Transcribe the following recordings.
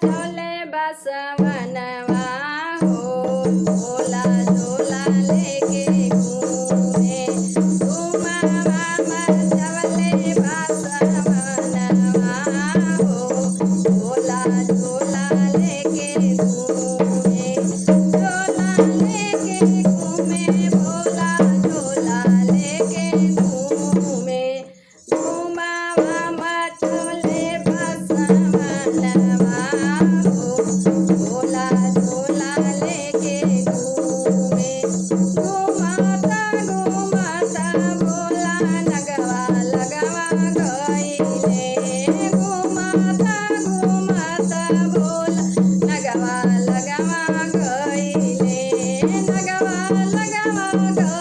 ચલે બસવનવા હો ઓલા ઝોલા લે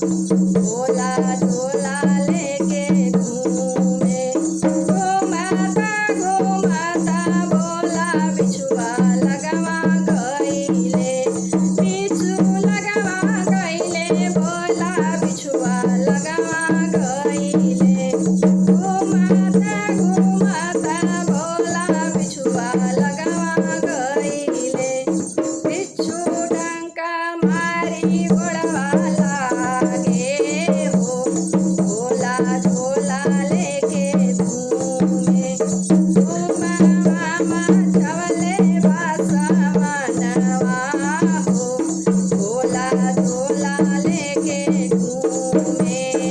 Bye.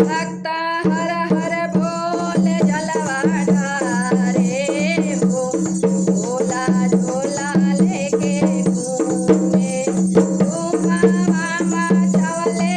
भक्ता हर हर बोल जलवाड़ा रे भो भोला झोला लेके घूमे. घूमा मामा चवले